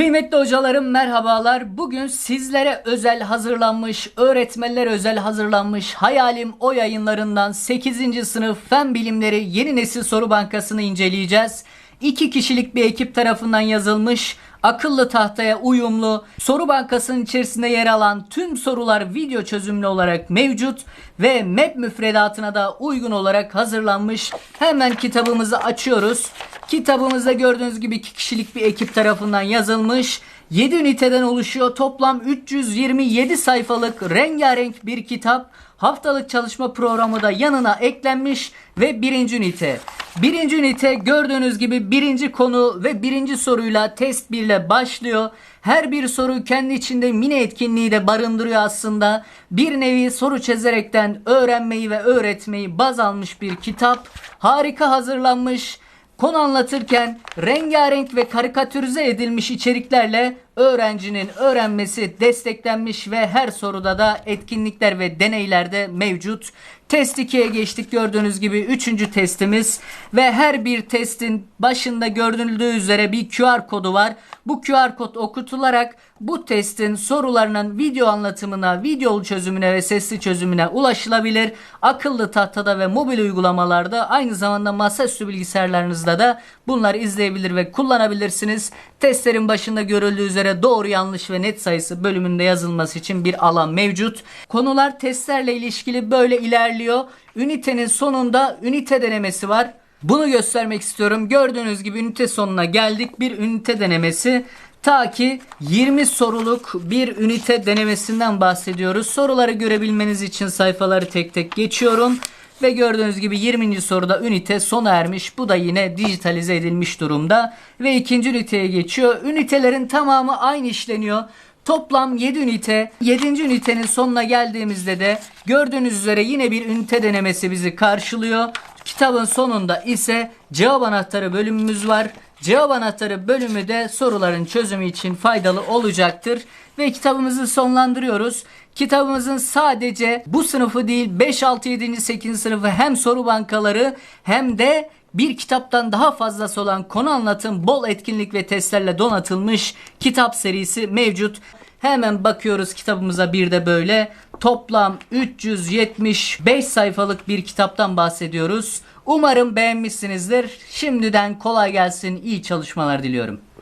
Kıymetli hocalarım merhabalar. Bugün sizlere özel hazırlanmış, öğretmenler özel hazırlanmış Hayalim O yayınlarından 8. sınıf Fen Bilimleri Yeni Nesil Soru Bankası'nı inceleyeceğiz. İki kişilik bir ekip tarafından yazılmış, akıllı tahtaya uyumlu, soru bankasının içerisinde yer alan tüm sorular video çözümlü olarak mevcut ve map müfredatına da uygun olarak hazırlanmış. Hemen kitabımızı açıyoruz. Kitabımızda gördüğünüz gibi iki kişilik bir ekip tarafından yazılmış. 7 üniteden oluşuyor. Toplam 327 sayfalık rengarenk bir kitap. Haftalık çalışma programı da yanına eklenmiş ve birinci ünite. Birinci ünite gördüğünüz gibi birinci konu ve birinci soruyla test 1 ile başlıyor. Her bir soru kendi içinde mini etkinliği de barındırıyor aslında. Bir nevi soru çözerekten öğrenmeyi ve öğretmeyi baz almış bir kitap. Harika hazırlanmış. Konu anlatırken rengarenk ve karikatürize edilmiş içeriklerle öğrencinin öğrenmesi desteklenmiş ve her soruda da etkinlikler ve deneyler de mevcut. Test 2'ye geçtik gördüğünüz gibi 3. testimiz ve her bir testin başında görüldüğü üzere bir QR kodu var. Bu QR kod okutularak bu testin sorularının video anlatımına, videolu çözümüne ve sesli çözümüne ulaşılabilir. Akıllı tahtada ve mobil uygulamalarda aynı zamanda masaüstü bilgisayarlarınızda da bunları izleyebilir ve kullanabilirsiniz. Testlerin başında görüldüğü üzere doğru yanlış ve net sayısı bölümünde yazılması için bir alan mevcut. Konular testlerle ilişkili böyle ilerliyor. Ünitenin sonunda ünite denemesi var. Bunu göstermek istiyorum. Gördüğünüz gibi ünite sonuna geldik. Bir ünite denemesi. Ta ki 20 soruluk bir ünite denemesinden bahsediyoruz. Soruları görebilmeniz için sayfaları tek tek geçiyorum. Ve gördüğünüz gibi 20. soruda ünite sona ermiş. Bu da yine dijitalize edilmiş durumda. Ve ikinci üniteye geçiyor. Ünitelerin tamamı aynı işleniyor. Toplam 7 ünite. 7. ünitenin sonuna geldiğimizde de gördüğünüz üzere yine bir ünite denemesi bizi karşılıyor. Kitabın sonunda ise cevap anahtarı bölümümüz var. Cevap anahtarı bölümü de soruların çözümü için faydalı olacaktır. Ve kitabımızı sonlandırıyoruz. Kitabımızın sadece bu sınıfı değil 5, 6, 7, 8. sınıfı hem soru bankaları hem de bir kitaptan daha fazlası olan konu anlatım, bol etkinlik ve testlerle donatılmış kitap serisi mevcut. Hemen bakıyoruz kitabımıza bir de böyle toplam 375 sayfalık bir kitaptan bahsediyoruz. Umarım beğenmişsinizdir. Şimdiden kolay gelsin, iyi çalışmalar diliyorum.